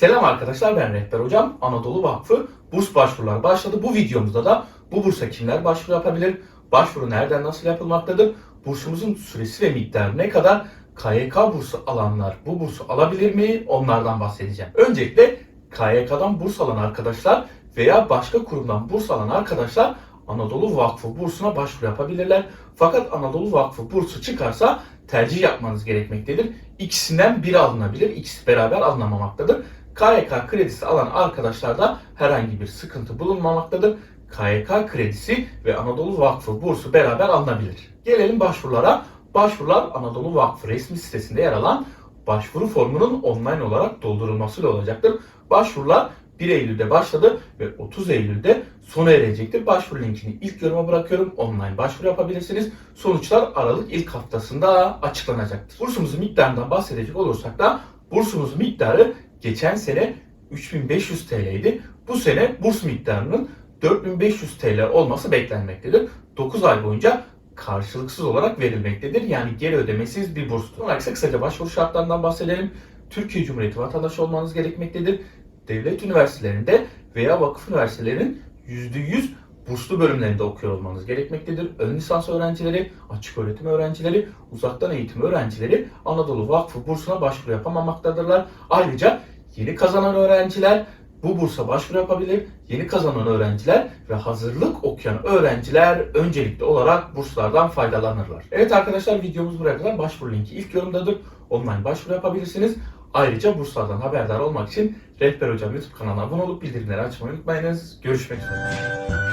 Selam arkadaşlar ben Rehber Hocam. Anadolu Vakfı burs başvurular başladı. Bu videomuzda da bu bursa kimler başvuru yapabilir? Başvuru nereden nasıl yapılmaktadır? Bursumuzun süresi ve miktarı ne kadar? KYK bursu alanlar bu bursu alabilir mi? Onlardan bahsedeceğim. Öncelikle KYK'dan burs alan arkadaşlar veya başka kurumdan burs alan arkadaşlar Anadolu Vakfı bursuna başvuru yapabilirler. Fakat Anadolu Vakfı bursu çıkarsa tercih yapmanız gerekmektedir. İkisinden biri alınabilir, ikisi beraber alınamamaktadır. KYK kredisi alan arkadaşlarda herhangi bir sıkıntı bulunmamaktadır. KYK kredisi ve Anadolu Vakfı bursu beraber alınabilir. Gelelim başvurulara. Başvurular Anadolu Vakfı resmi sitesinde yer alan başvuru formunun online olarak doldurulmasıyla olacaktır. Başvurular 1 Eylül'de başladı ve 30 Eylül'de sona erecektir. Başvuru linkini ilk yoruma bırakıyorum. Online başvuru yapabilirsiniz. Sonuçlar Aralık ilk haftasında açıklanacaktır. Bursumuzun miktarından bahsedecek olursak da bursumuzun miktarı geçen sene 3500 TL idi. Bu sene burs miktarının 4500 TL olması beklenmektedir. 9 ay boyunca karşılıksız olarak verilmektedir. Yani geri ödemesiz bir burstur. Sonra ise kısaca başvuru şartlarından bahsedelim. Türkiye Cumhuriyeti vatandaşı olmanız gerekmektedir. Devlet üniversitelerinde veya vakıf üniversitelerinin %100 burslu bölümlerinde okuyor olmanız gerekmektedir. Ön lisans öğrencileri, açık öğretim öğrencileri, uzaktan eğitim öğrencileri Anadolu Vakfı bursuna başvuru yapamamaktadırlar. Ayrıca yeni kazanan öğrenciler bu bursa başvuru yapabilir. Yeni kazanan öğrenciler ve hazırlık okuyan öğrenciler öncelikli olarak burslardan faydalanırlar. Evet arkadaşlar videomuz buraya kadar. Başvuru linki ilk yorumdadır. Online başvuru yapabilirsiniz. Ayrıca burslardan haberdar olmak için Rehber Hocam YouTube kanalına abone olup bildirimleri açmayı unutmayınız. Görüşmek üzere.